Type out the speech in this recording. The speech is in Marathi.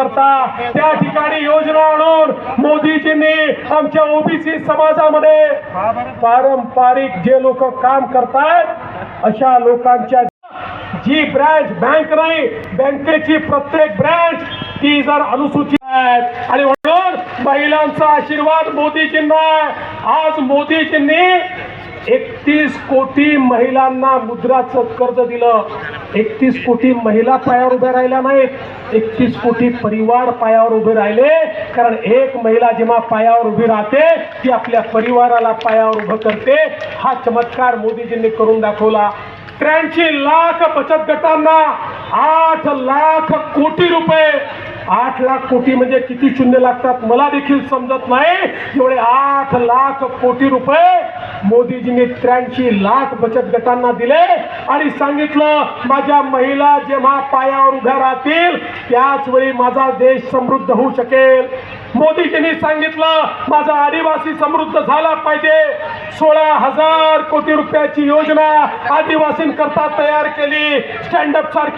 करता त्या ठिकाणी योजना आणून मोदीजींनी आमच्या ओबीसी समाजामध्ये पारंपरिक जे लोक काम करतात अशा लोकांच्या जी ब्रँच बँक नाही बँकेची प्रत्येक ब्रँच ती जर अनुसूचित आहेत. आणि म्हणून महिलांचा आशीर्वाद मोदीजींना आज मोदीजींनी एकतीस कोटी महिलांना मुद्राचं कर्ज दिलं. एकतीस कोटी महिला पायावर उभ्या राहिल्या नाहीत. एकतीस कोटी परिवार पायावर उभे राहिले. कारण एक महिला जेव्हा पायावर उभी राहते ती आपल्या परिवाराला पायावर उभं करते. हा चमत्कार मोदीजींनी करून दाखवला. त्र्याऐंशी लाख बचत गटांना आठ लाख कोटी रुपये. आठ लाख कोटी म्हणजे किती शून्य लागतात मला देखील समजत नाही. एवढे आठ लाख कोटी रुपये मोदीजींनी त्र्याऐंशी लाख बचत गटांना दिले आणि सांगितलं माझ्या महिला जेव्हा पायावर उभ्या राहतील त्याच वेळी माझा देश समृद्ध होऊ शकेल. मोदीजींनी सांगितलं माझा आदिवासी समृद्ध झाला पाहिजे. सोळा हजार कोटी रुपयाची योजना आदिवासींकरता तयार केली. स्टँडअप सारखी